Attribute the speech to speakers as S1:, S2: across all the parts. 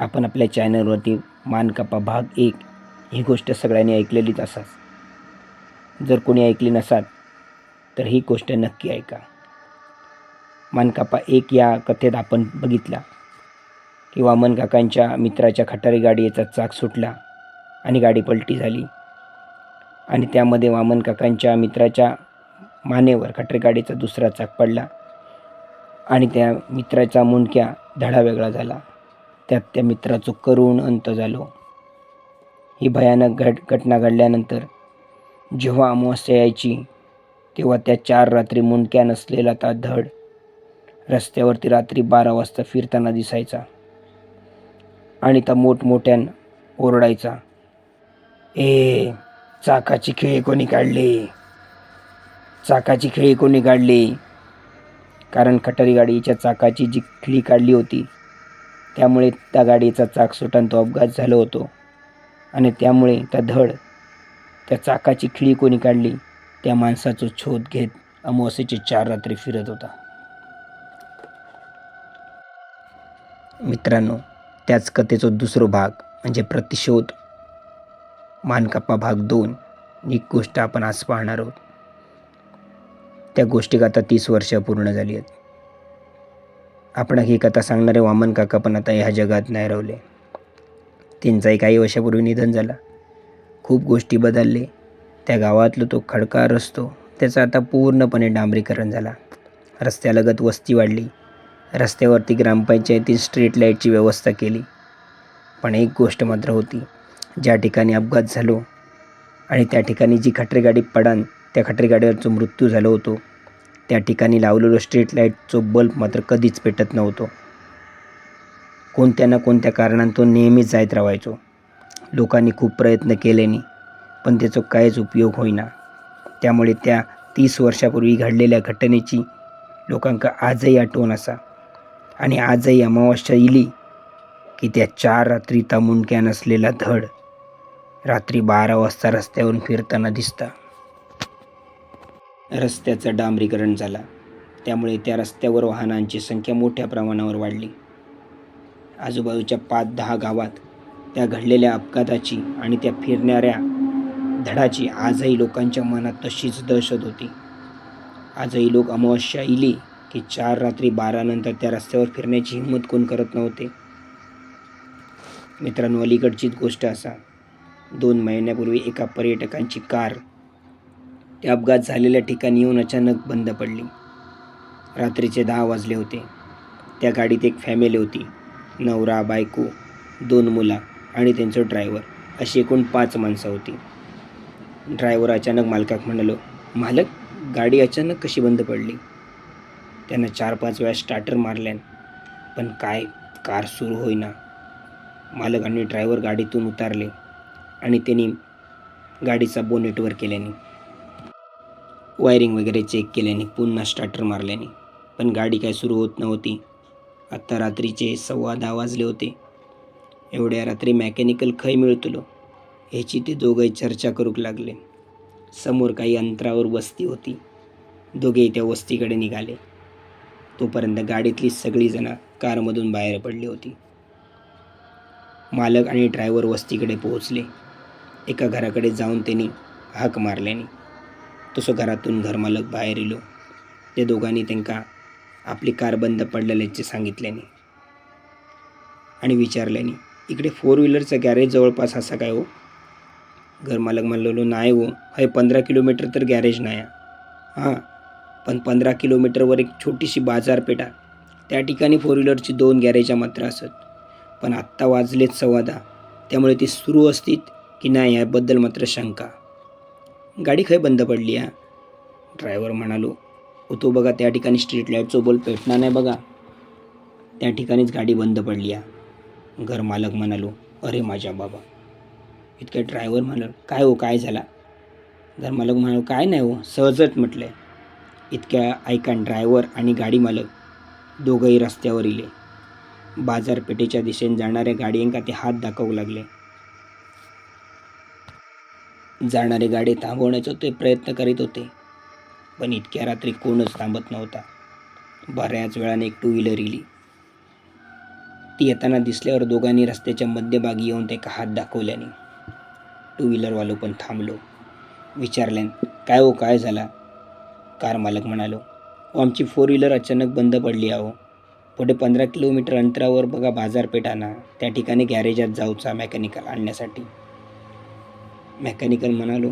S1: आपण आपल्या चॅनलवरती मानकापा भाग एक ही गोष्ट सगळ्यांनी ऐकलेलीच असाच. जर कोणी ऐकली नसाल तर ही गोष्ट नक्की ऐका. मानकापा एक या कथेत आपण बघितला की वामन काकांच्या मित्राच्या खटारी गाडीचा चाक सुटला आणि गाडी पलटी झाली. आणि त्यामध्ये वामन काकांच्या मित्राच्या मानेवर खटरे गाडीचा दुसरा चाक पडला आणि त्या मित्राचा मुंडक्या धडा वेगळा झाला. त्यात त्या मित्राचं करुण अंत झालो. ही भयानक घट घटना घडल्यानंतर जेव्हा अमावस्या यायची तेव्हा त्या चार रात्री मुंडक्या नसलेला ता धड रस्त्यावरती रात्री बारा वाजता फिरताना दिसायचा आणि त्या मोठमोठ्यान ओरडायचा ए चाकाची खिळी कोणी काढली? चाकाची खिळी कोणी काढली? कारण खटारी गाडीच्या चाकाची जी खिळी काढली होती त्यामुळे त्या गाडीचा चाक सुटून तो अपघात झालो होतो. आणि त्यामुळे त्या धड त्या चाकाची खिळी कोणी काढली त्या माणसाचा शोध घेत अमावस्येची चार रात्री फिरत होता. मित्रांनो त्याच कथेचा दुसरा भाग म्हणजे प्रतिशोध. मानकप्पा भाग दोन ही गोष्ट आपण आज पाहणार आहोत. त्या गोष्टीक आता तीस वर्ष पूर्ण झाली आहेत. आपण ही कथा सांगणारे वामन काका पण आता ह्या जगात नाही रावले त्यांचाही काही वर्षापूर्वी निधन झाला. खूप गोष्टी बदलले. त्या गावातलो तो खडका रस्तो त्याचा आता पूर्णपणे डांबरीकरण झाला. रस्त्यालगत वस्ती वाढली. रस्त्यावरती ग्रामपंचायतीत स्ट्रीट लाईटची व्यवस्था केली. पण एक गोष्ट मात्र होती. ज्या ठिकाणी अपघात झालो आणि त्या ठिकाणी जी खटरेगाडी पडान त्या खटरेगाडीवरचा मृत्यू झालो होतो. त्या ठिकाणी लावलेलो स्ट्रीट लाईटचो बल्ब मात्र कधीच पेटत नव्हतो. कोणत्या ना कोणत्या कारणांतून तो नेहमीच जायत राहायचो. लोकांनी खूप प्रयत्न केल्याने पण त्याचा काहीच उपयोग होईना. त्यामुळे त्या तीस वर्षापूर्वी घडलेल्या घटनेची लोकांका आजही आठवण असा. आणि आजही अमावस्या इली की त्या चार रात्री तामुंडक्या नसलेला धड रात्री बारा वाजता रस्त्यावरून फिरताना दिसता. रस्त्याचं डांबरीकरण झाला. त्यामुळे त्या रस्त्यावर वाहनांची संख्या मोठ्या प्रमाणावर वाढली. आजूबाजूच्या पाच दहा गावात त्या घडलेल्या अपघाताची आणि त्या फिरणाऱ्या धडाची आजही लोकांच्या मनात तशीच दहशत होती. आजही लोक अमावस्या इली की चार रात्री बारानंतर त्या रस्त्यावर फिरण्याची हिंमत कोण करत नव्हते. मित्रांनो अलीकडचीच गोष्ट असा. दोन महिन्यापूर्वी एका पर्यटकांची कार ते अपघात झालेल्या ठिकाणी येऊन अचानक बंद पडली. रात्रीचे दहा वाजले होते. त्या गाडीत एक फॅमिली होती. नवरा बायको दोन मुला आणि त्यांचं ड्रायव्हर अशी एकूण पाच माणसं होती. ड्रायव्हर अचानक मालकाक म्हणालो मालक गाडी अचानक कशी बंद पडली? त्यानं चार पाच वेळा स्टार्टर मारल्यान पण काय? कार सुरू होईना. मालक आणि ड्रायव्हर गाडीतून उतारले आणि त्यांनी गाडीचा बोनेटवर केल्याने वायरिंग वगैरे चेक केल्याने पुन्हा स्टार्टर मारल्याने. पण गाडी काय सुरू होत नव्हती. आत्ता रात्रीचे सव्वा दहा वाजले होते. एवढ्या रात्री मॅकॅनिकल खय मिळतलो ह्याची ते दोघंही चर्चा करूक लागले. समोर काही अंतरावर वस्ती होती. दोघेही त्या वस्तीकडे निघाले. तोपर्यंत गाडीतली सगळीजणं कारमधून बाहेर पडली होती. मालक आणि ड्रायव्हर वस्तीकडे पोहोचले. एका घराकडे जाऊन त्यांनी हाक मारल्याने. तसं घरातून घरमालक बाहेर येलो. त्या दोघांनी त्यांका आपली कार बंद पडलेल्याचे सांगितल्यानी आणि विचारल्यानी इकडे फोर व्हीलरचं गॅरेज जवळपास असा काय हो? घरमालक म्हणलेलो नाही हो हय पंधरा किलोमीटर तर गॅरेज नाही हां पण पंधरा किलोमीटरवर एक छोटीशी बाजारपेठ आहे त्या ठिकाणी फोर व्हीलरची दोन गॅरेजा मात्र असत. पण आत्ता वाजलेत संवादा त्यामुळे ती सुरू असतील की नाही याबद्दल मात्र शंका. गाडी खय बंद पडली हा? ड्रायव्हर म्हणालो तो बघा त्या ठिकाणी स्ट्रीट लाईटचं बोल पेटणार नाही बघा. त्या ठिकाणीच गाडी बंद पडली हा. घर मालक म्हणालो अरे माझ्या बाबा. इतक्या ड्रायव्हर म्हणाल काय हो काय झाला? घरमालक म्हणालो काय नाही हो सहजच म्हटलं इतक्या ऐकान ड्रायव्हर आणि गाडी मालक दोघंही रस्त्यावर इले. बाजारपेठेच्या दिशेने जाणाऱ्या गाडींका ते हात दाखवू लागले. जाणारी गाडी थांबवण्याचा ते प्रयत्न करीत होते. पण इतक्या रात्री कोणच थांबत नव्हता. बऱ्याच वेळाने एक टू व्हीलर इली. ती येताना दिसल्यावर दोघांनी रस्त्याच्या मध्यभागी येऊन ते हात दाखवल्याने टू व्हीलरवालो पण थांबलो. विचारल्यान काय हो काय झाला? कार मालक म्हणालो आमची फोर व्हीलर अचानक बंद पडली आहो पुढे पंधरा किलोमीटर अंतरावर बघा बाजारपेठाना. त्या ठिकाणी गॅरेजात जाऊचा मेकॅनिकल आणण्यासाठी. मेकॅनिकल म्हणालो.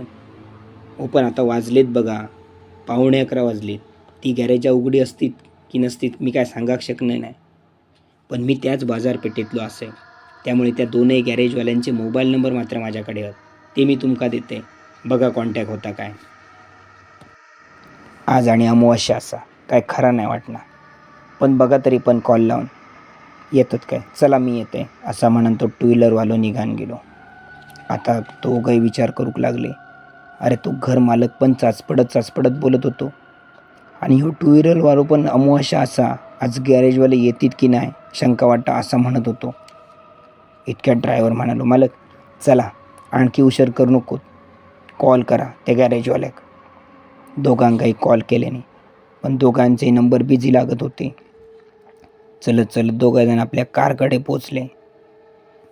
S1: हो पण आता वाजलेत बघा. पावणे अकरा वाजलेत. ती गॅरेजा उघडी असतीत की नसतीत मी काय सांगाक शकणार नाही. पण मी त्याच बाजारपेठेतलो असेल. त्यामुळे त्या दोनही गॅरेजवाल्यांचे मोबाईल नंबर मात्र माझ्याकडे आहेत. ते मी तुमका देते. बघा कॉन्टॅक्ट होता काय. आज आणि अमावस्या असा. काय खरा नाही वाटणार. पण बघा तरी पण कॉल लावून. येतात काय? चला मी येते. असा म्हणून तो टू व्हीलरवालो निघान गेलो. आता तो काही विचार करूक लागले. अरे तो घर मालक पण चाचपडत चाचपडत बोलत होतो. आणि ह्यो टू व्हीलरवालो पण अमुवाशा असा आज गॅरेजवाले येतील की नाही शंका वाटा असं म्हणत होतो. इतक्या ड्रायव्हर म्हणालो मालक चला आणखी उशीर करू नको कॉल करा त्या गॅरेजवाल्याक दोघांकाही कॉल केल्याने पण दोघांचे नंबर बिझी लागत होते. चलत चलत दोघंजण आपल्या कारकडे पोचले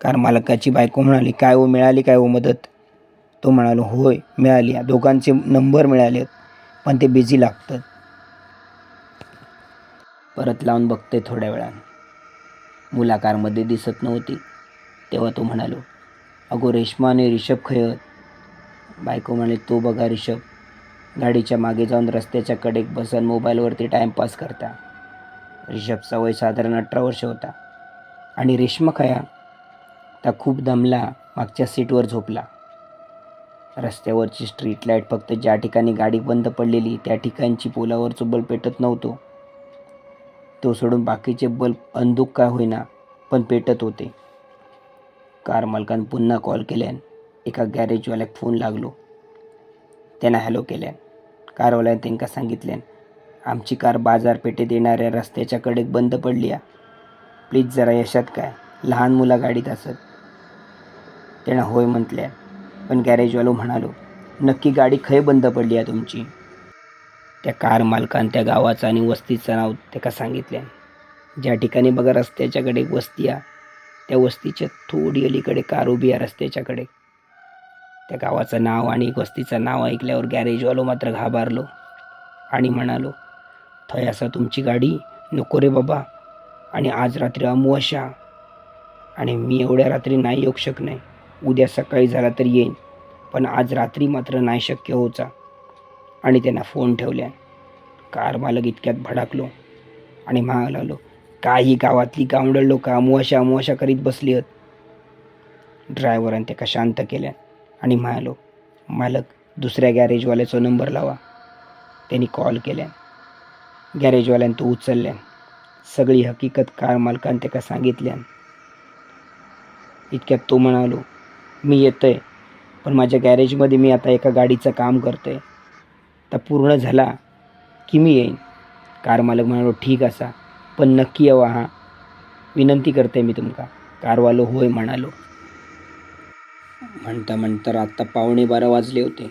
S1: कार मालकाची बायको म्हणाली काय हो मिळाली काय हो मदत? तो म्हणालो होय मिळाली. दोघांचे नंबर मिळालेत पण ते बिझी लागतात. परत लावून बघते थोड्या वेळानं. मुलाकारमध्ये दिसत नव्हती. तेव्हा तो म्हणालो अगो रेश्मा आणि रिषभ खयत बायको म्हणाली तो बघा रिषभ गाडीच्या मागे जाऊन रस्त्याच्या कडेक बसून मोबाईलवरती टाईमपास करता. रिषभचा वय साधारण अठरा वर्ष होता. आणि रेश्मा खया आता खूप दमला मागच्या सीटवर झोपला. रस्त्यावरची स्ट्रीट लाइट फक्त ज्या ठिकाणी गाडी बंद पडलेली त्या ठिकाणची पोलावरचं बल्ब पेटत नव्हतो. तो सोडून बाकीचे बल्ब अंधुक का होईना पण पेटत होते. कार मालकानं पुन्हा कॉल केल्यान एका गॅरेजवाल्याक फोन लागलो. त्यानं हॅलो केल्यान. कारवाल्यानं त्यांका सांगितल्यान आमची कार बाजारपेठेत येणाऱ्या रस्त्याच्या कडेक बंद पडली आहे. प्लीज जरा यशात काय. लहान मुलं गाडीत असत. त्यानं होय म्हटल्या. पण गॅरेजवालो म्हणालो नक्की गाडी खय बंद पडली आहे तुमची? त्या कार मालकान त्या गावाचं आणि वस्तीचं नाव त्याका सांगितलं ज्या ठिकाणी बघा रस्त्याच्याकडे एक वस्ती आहे त्या वस्तीच्या थोडी अलीकडे कार उभी आहे रस्त्याच्याकडे. त्या गावाचं नाव आणि वस्तीचं नाव ऐकल्यावर गॅरेजवालो मात्र घाबरलो आणि म्हणालो थय असा तुमची गाडी नको रे बाबा. आणि आज रात्री अमावस्या आणि मी एवढ्या रात्री नाही येऊ शकणे उद्या सकाळी झाला तर येईन. पण आज रात्री मात्र नाही शक्य होचा आणि त्यांना फोन ठेवल्या. कार मालक इतक्यात भडकलो. आणि म्हणायला लागलो काही गावातली गावंडळ लोक अमुवाशा अमुवाशा करीत बसली आहेत ड्रायव्हरांनी त्याका शांत केल्या. आणि म्हणालो मालक दुसऱ्या गॅरेजवाल्याचा नंबर लावा. त्यांनी कॉल केल्या. गॅरेजवाल्यानं तो उचलल्यान सगळी हकीकत कार मालकानं त्याका सांगितल्यान इतक्यात तो म्हणालो मी येतो आहे पण माझ्या गॅरेजमध्ये मी आता एका गाडीचं काम करतो आहे तर पूर्ण झाला की मी येईन. कार मालक म्हणालो ठीक असा पण नक्की यावा हा. विनंती करते मी तुमका. कारवालो होय म्हणालो. म्हणता म्हणता आत्ता पावणे बारा वाजले होते.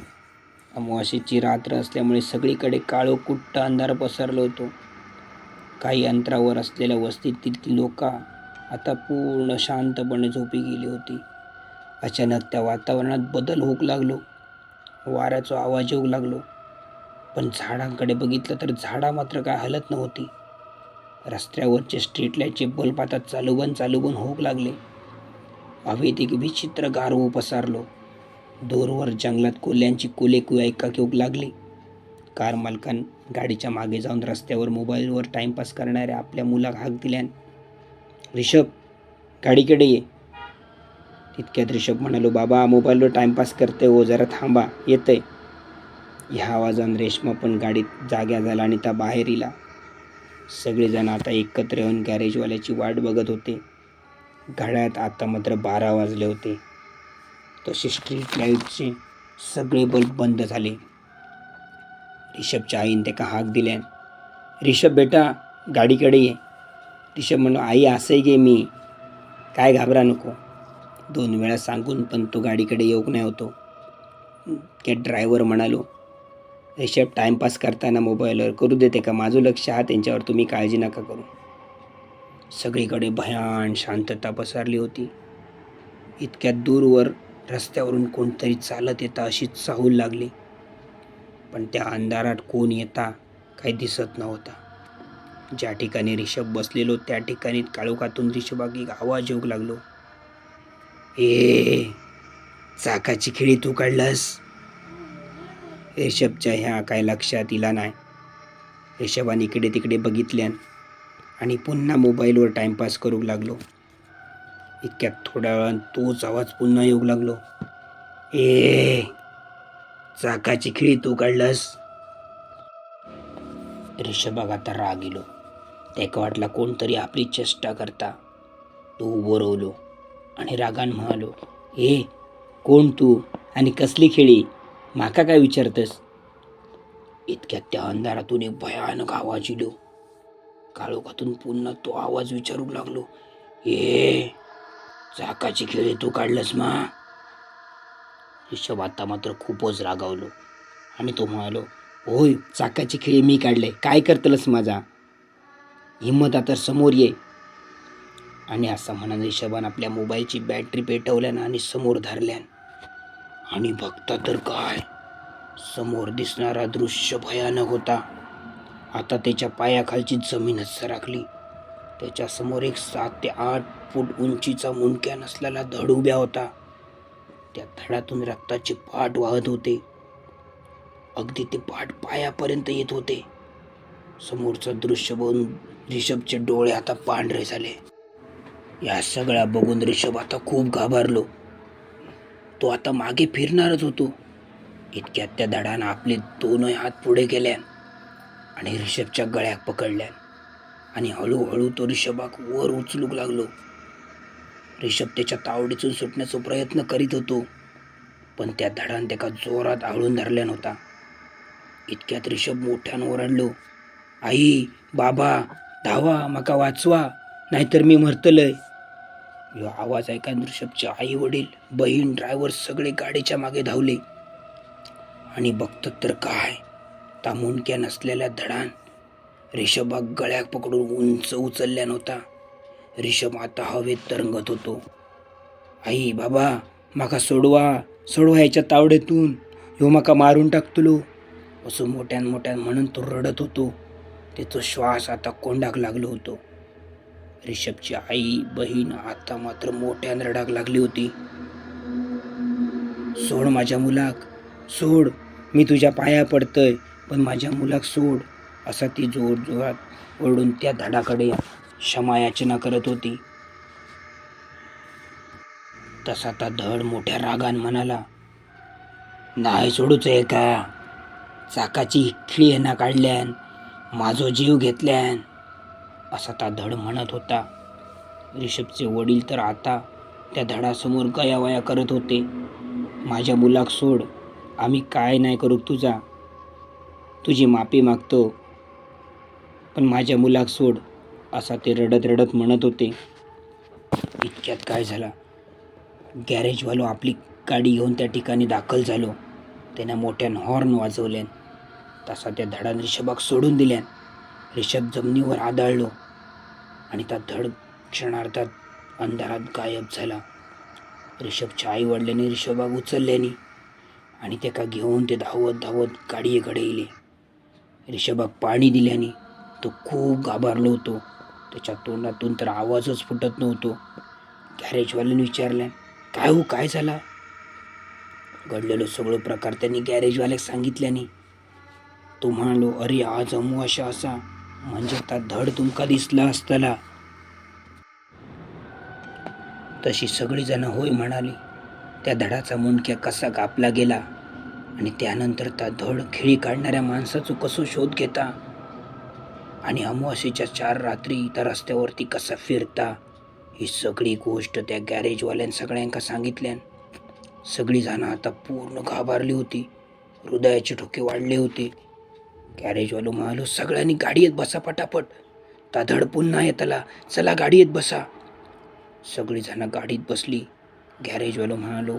S1: अमावास्येची रात्र असल्यामुळे सगळीकडे काळो कुट्ट अंधार पसरलो होतो. काही अंतरावर असलेल्या वस्तीत तिथली लोक आता पूर्ण शांतपणे झोपी गेली होती. अचानक त्या वातावरणात बदल होऊ लागलो. वाऱ्याचा आवाज येऊ लागलो. पण झाडांकडे बघितलं तर झाडा मात्र काय हलत नव्हती. रस्त्यावरचे स्ट्रीट लाईटचे बल्ब आता चालूबन चालूबन होऊ लागले. हवेत एक विचित्र गारवू पसारलो. दूरवर जंगलात कोल्यांची कोले ऐका घेऊ लागली. कार मालकान गाडीच्या मागे जाऊन रस्त्यावर मोबाईलवर टाईमपास करणाऱ्या आपल्या मुलाक हाक दिल्यान रिषभ गाडीकडे ये. तितक्यात रिषभ म्हणालो बाबा मोबाईलवर टाईमपास करते हो जरा थांबा येतंय. ह्या आवाजानं रेश्मा पण गाडीत जाग्या झाला आणि त्या बाहेर इला. सगळेजण आता एकत्र येऊन गॅरेजवाल्याची वाट बघत होते. घड्यात आता मात्र बारा वाजले होते. तसे स्ट्रीट लाईटचे सगळे बल्ब बंद झाले. रिषभच्या आईने त्याका हाक दिल्यान रिषभ बेटा गाडीकडे ये. रिषभ म्हणलो आई असं गे मी. काय घाबरा नको. दोन वेळा सांगून पण तो गाडीकडे येऊक नाही होतो. त्या ड्रायव्हर म्हणालो रिषभ टाईमपास करताना मोबाईलवर करू देते का? माझं लक्ष हा त्यांच्यावर तुम्ही काळजी नका करू. सगळीकडे भयान शांतता पसरली होती. इतक्या दूरवर रस्त्यावरून कोणतरी चालत येता अशी चाहूल लागली. पण त्या अंधारात कोण येता काही दिसत नव्हता. ज्या ठिकाणी रिषभ बसलेलो त्या ठिकाणी काळोखातून रिषभागी आवाज येऊ लागलो. ए चाकाची खिळी तू काढलास? रिषभच्या ह्या काय लक्षात इला नाही. रिषभाने इकडे तिकडे बघितल्यान आणि पुन्हा मोबाईलवर टाईमपास करू लागलो. इतक्यात थोड्या वेळान तोच आवाज पुन्हा येऊ लागलो. ए चाकाची खिळी तू काढलास? ऋषभाग आता राग इलो त्याका वाटला कोणतरी आपली चेष्टा करता. तो उभं रवलो आणि रागान म्हणालो ए कोण तू? आणि कसली खेळी? माका काय विचारतस? इतक्यात त्या अंधारातून एक भयानक आवाज इलो काळोखातून पुन्हा तो आवाज विचारू लागलो ए चाकाची खेळी तू काढलंस मा? ऋषभ आता मात्र खूपच रागावलो आणि तो म्हणालो होय चाकाची खेळी मी काढले. काय करतलस माझा? हिंमत आता समोर ये. आणि असं म्हणाने शबान आपल्या मोबाईलची बॅटरी पेटवल्यान आणि समोर धरल्यान. आणि बघता तर काय? समोर दिसणारा दृश्य भयानक होता. आता त्याच्या पायाखालची जमीनच सरकली त्याच्यासमोर एक सात ते आठ फूट उंचीचा मुंडक्या नसलेला धड उभ्या होता. त्या धडातून रक्ताचे पाठ वाहत होते. अगदी ते पाठ पायापर्यंत येत होते. समोरचं दृश्य बघून रिषभचे डोळे आता पांढरे झाले. या सगळ्या बघून रिषभ आता खूप घाबरलो. तो आता मागे फिरणारच होतो. इतक्यात त्या धडानं आपले दोनही हात पुढे गेल्यान आणि रिषभच्या गळ्यात पकडल्यान आणि हळूहळू तो रिषभाक वर उचलूक लागलो. रिषभ त्याच्या तावडीतून सुटण्याचा प्रयत्न करीत होतो पण त्या धडान त्याका जोरात आळून धरल्या नव्हता इतक्यात रिषभ मोठ्यानं ओरडलो आई बाबा धावा माका वाचवा नाहीतर मी मरतलय. ह्यो आवाज ऐकान ऋषभचे आई वडील बहीण ड्रायव्हर सगळे गाडीच्या मागे धावले. आणि बघतात तर काय? तामुंडक्या नसलेल्या धडान. रिषभाग गळ्यात पकडून उंच उचलल्या नव्हता. रिषभ आता हवेत तरंगत होतो. आई बाबा माका सोडवा सोडवा ह्याच्या तावडेतून. ह्यो माका मारून टाकतलो असं मोठ्यान मोठ्यान म्हणून तो रडत होतो. त्याचा श्वास आता कोंडाक लागलो होतो. रिषभची आई बहीण आता मात्र मोठ्यान रडाक लागली होती. सोड माझ्या मुलाक सोड. मी तुझ्या पाया पडतय पण माझ्या मुलाक सोड असा ती जोर जोरात ओरडून त्या धडाकडे क्षमायाचना करत होती. तसा त्या धड मोठ्या रागान म्हणाला नाही सोडूच आहे का? चाकाची खिळी येणा काढल्यान माझो जीव घेतल्यान असा त्या धड म्हणत होता. रिषभचे वडील तर आता त्या धडासमोर गयावया करत होते. माझ्या मुलाक सोड आम्ही काय नाही करू तुझा. तुझी माफी मागतो. पण माझ्या मुलाक सोड असा ते रडत रडत म्हणत होते. इतक्यात काय झाला? गॅरेजवालो आपली गाडी घेऊन त्या ठिकाणी दाखल झालो. त्यानं मोठ्यानं हॉर्न वाजवल्यान तसा त्या धडान रिषभाक सोडून दिल्यान. रिषभ जमिनीवर आदळलो. आणि त्या धड क्षणार्धात अंधारात गायब झाला. रिषभच्या आई वडिलांनी रिषभाग उचलल्यानी आणि त्याका घेऊन ते धावत धावत गाडीकडे येले रिषभाग पाणी दिल्याने तो खूप घाबरलो होतो. त्याच्या तोंडातून तर आवाजच फुटत नव्हतो. गॅरेजवाल्याने विचारलं काय हो काय झाला? घडलेलो सगळं प्रकार त्यांनी गॅरेजवाल्याक सांगितल्याने. तो म्हणालो अरे आज अमुआशा असा. म्हणजे आता धड तुमका दिसला असताला. तशी सगळी जण होय म्हणाली त्या धडाचा मुंडक्या कसा कापला गेला आणि त्यानंतर त्या धड खिळी काढणाऱ्या माणसाचं कसं शोध घेता? आणि अमावास्येच्या चार रात्री त्या रस्त्यावरती कसा फिरता? ही सगळी गोष्ट त्या गॅरेजवाल्यान सगळ्यांका सांगितल्यान सगळी जणं आता पूर्ण घाबरली होती. हृदयाचे ठोके वाढले होते. गॅरेजवालो म्हणालो सगळ्यांनी गाडीत बसा पटापट. ता धड पुन्हा येतला. चला गाडीत बसा. सगळीजणं गाडीत बसली. गॅरेजवालो म्हणालो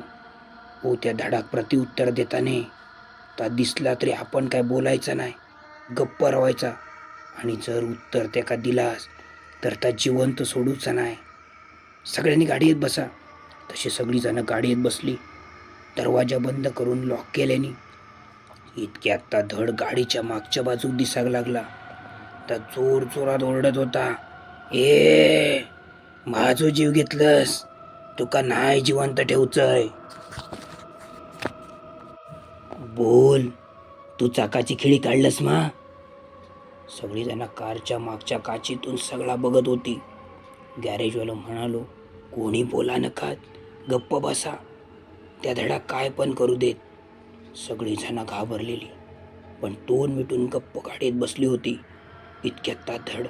S1: हो त्या धडाक प्रतिउत्तर देताने. ता दिसला तरी आपण काय बोलायचं नाही. गप्प राहायचा आणि जर उत्तर त्या का दिलास तर त्या जिवंत सोडूचा नाही. सगळ्यांनी गाडीत बसा. तशी सगळीजणं गाडीत बसली. दरवाजा बंद करून लॉक केल्याने इतक्यात त्या धड गाडीच्या मागच्या बाजूक दिसायला लागला. तर जोर जोरात ओरडत होता ए माझो जीव घेतलंस तुका नाही जिवंत ठेवचंय. बोल तू चाकाची खिळी काढलंस मा? सगळी जण कारच्या मागच्या काचीतून सगळा बघत होती. गॅरेजवाला म्हणालो कोणी बोला नकात गप्प बसा. त्या धडा काय पण करू देत. सगळीजणं घाबरलेली. पण तोंड मिटून गप्प गाडीत बसली होती. इतक्यात ता धड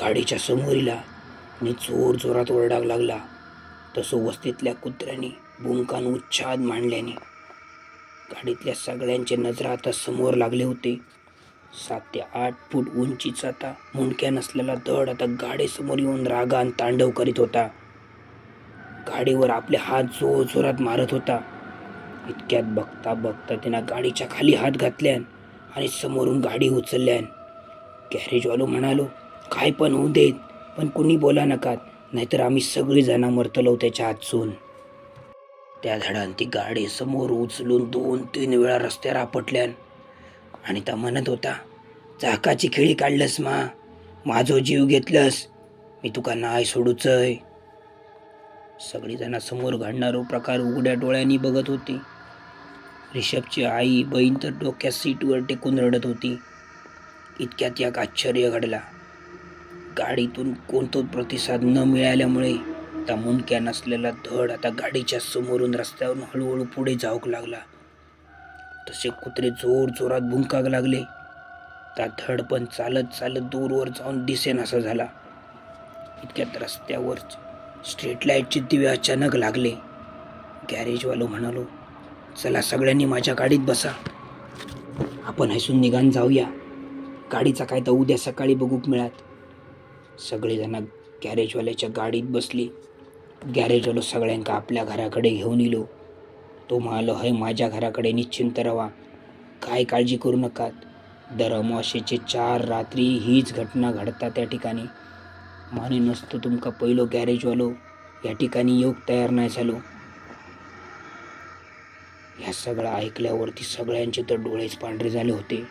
S1: गाडीच्या समोरीला आणि जोर जोरात ओरडाग लागला. तसं वस्तीतल्या कुत्र्याने बुंकान उच्छाद मांडल्याने गाडीतल्या सगळ्यांचे नजरा आता समोर लागले होते. सात ते आठ फूट उंचीचा आता मुंडक्या नसलेला धड आता गाडीसमोर येऊन रागान तांडव करीत होता. गाडीवर आपले हात जोर जोरात मारत होता. इतक्यात बघता बघता तिनं गाडीच्या खाली हात घातल्यान आणि समोरून गाडी उचलल्यान. गॅरेजवालो म्हणालो काय पण होऊ देत पण कुणी बोला नकात नाहीतर आम्ही सगळी जणं मरतलो त्याच्या हातसून. त्या धडान ती गाडी समोर उचलून दोन तीन वेळा रस्त्यावर आपटल्यान आणि त्या म्हणत होता चाकाची खिळी काढलंस मा माझो जीव घेतलंस मी तुका नाही सोडूचय. सगळी जण समोर घडणारो प्रकार उघड्या डोळ्यांनी बघत होती. रिषभची आई बहीण तर डोक्यात सीटवर टेकून रडत होती. इतक्यात एक आश्चर्य घडला. गाडीतून कोणतो प्रतिसाद न मिळाल्यामुळे त्या मुंडक्या नसलेला धड आता गाडीच्या समोरून रस्त्यावरून हळूहळू पुढे जाऊक लागला. तसे कुत्रे जोर जोरात भुंकाग लागले. त्या धड पण चालत चालत दूरवर जाऊन दिसेन असा झाला. इतक्यात रस्त्यावर स्ट्रीट लाईटचे दिवे अचानक लागले. गॅरेजवालो म्हणालो चला सगळ्यांनी माझ्या गाडीत बसा. आपण हसून निघान जाऊया. गाडीचा काय तर उद्या सकाळी बघूक मिळात. सगळेजण गॅरेजवाल्याच्या गाडीत बसली. गॅरेजवालो सगळ्यांका आपल्या घराकडे घेऊन इलो. तो म्हणालो हय माझ्या घराकडे निश्चिंत रवा. काय काळजी करू नका दर अमावशेचे चार रात्री हीच घटना घडता त्या ठिकाणी. माने नसतो तुमका पहिलो गॅरेजवालो. या ठिकाणी योग तयार नाही झालो. ह्या सगळं ऐकल्यावरती सगळ्यांचे तर डोळेच पांढरे झाले होते.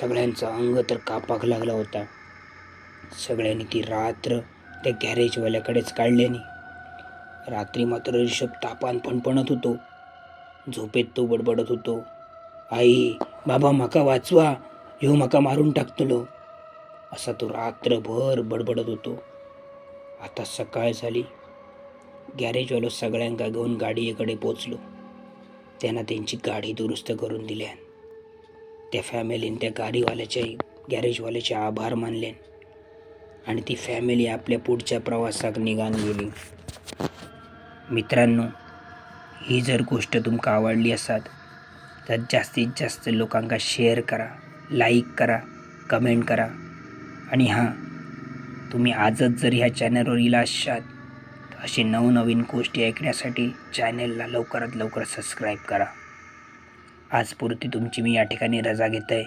S1: सगळ्यांचा अंग तर कापाक लागला होता. सगळ्यांनी ती रात्र त्या गॅरेजवाल्याकडेच काढल्याने रात्री मात्र ऋषभ तापान फणफणत होतो. झोपेत तो बडबडत होतो. आई बाबा माका वाचवा. ह्यो माका मारून टाकतलो. असा तो रात्रभर बडबडत होतो. आता सकाळ झाली. गॅरेजवालो सगळ्यांका घेऊन गाडीकडे पोचलो. त्यांना त्यांची गाडी दुरुस्त करून दिल्या त्या फॅमिलीने त्या गाडीवाल्याच्या गॅरेजवाल्याचे आभार मानले आणि ती फॅमिली आपल्या पुढच्या प्रवासाक निघान गेली. मित्रांनो ही जर गोष्ट तुमका आवडली असात तर जास्तीत जास्त लोकांका शेअर करा लाईक करा कमेंट करा. आणि हां तुम्ही आजच जर ह्या चॅनलवर इला असाल अशी नवनवीन गोष्टी ऐकण्यासाठी चॅनलला लवकरात लवकर सबस्क्राईब करा. आजपुरती तुमची मी या ठिकाणी रजा घेत आहे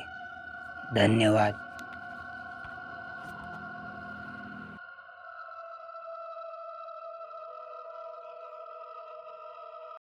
S1: धन्यवाद.